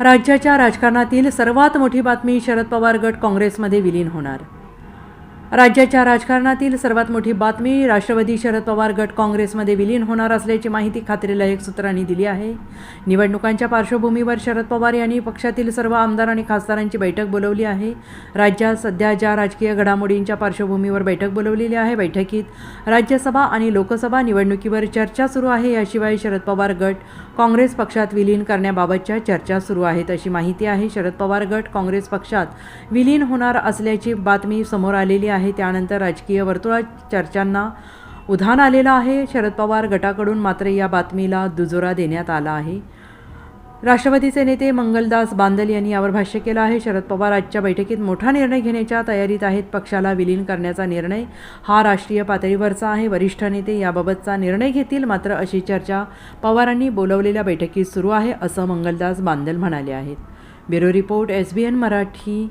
राज्याच्या राजकारणातील सर्वात मोठी बातमी शरद पवार गट काँग्रेसमध्ये विलीन होणार. राज्याच्या राजकारणातील सर्वात मोठी बातमी राष्ट्रवादी शरद पवार गट काँग्रेसमध्ये विलीन होणार असल्याची माहिती खात्रीलायक सूत्रांनी दिली आहे. निवडणुकांच्या पार्श्वभूमीवर शरद पवार यांनी पक्षातील सर्व आमदार आणि खासदारांची बैठक बोलवली आहे. राज्यात सध्या ज्या राजकीय घडामोडींच्या पार्श्वभूमीवर बैठक बोलवलेली आहे बैठकीत राज्यसभा आणि लोकसभा निवडणुकीवर चर्चा सुरू आहे. याशिवाय शरद पवार गट काँग्रेस पक्षात विलीन करण्याबाबतच्या चर्चा सुरू आहेत अशी माहिती आहे. शरद पवार गट काँग्रेस पक्षात विलीन होणार असल्याची बातमी समोर आलेली आहे. आहे. त्यानंतर राजकीय वर्तुळात चर्चांना उधाण आलेलं आहे. शरद पवार गटाकडून मात्र या बातमीला दुजोरा देण्यात आला आहे. राष्ट्रवादीचे नेते मंगलदास बांदल यांनी यावर भाष्य केलं आहे. शरद पवार आजच्या बैठकीत मोठा निर्णय घेण्याच्या तयारीत आहेत. पक्षाला विलीन करण्याचा निर्णय हा राष्ट्रीय पातळीवरचा आहे. वरिष्ठ नेते याबाबतचा निर्णय घेतील मात्र अशी चर्चा पवारांनी बोलवलेल्या बैठकीत सुरू आहे असं मंगलदास बांदल म्हणाले आहेत. Bureau report S B N Marathi.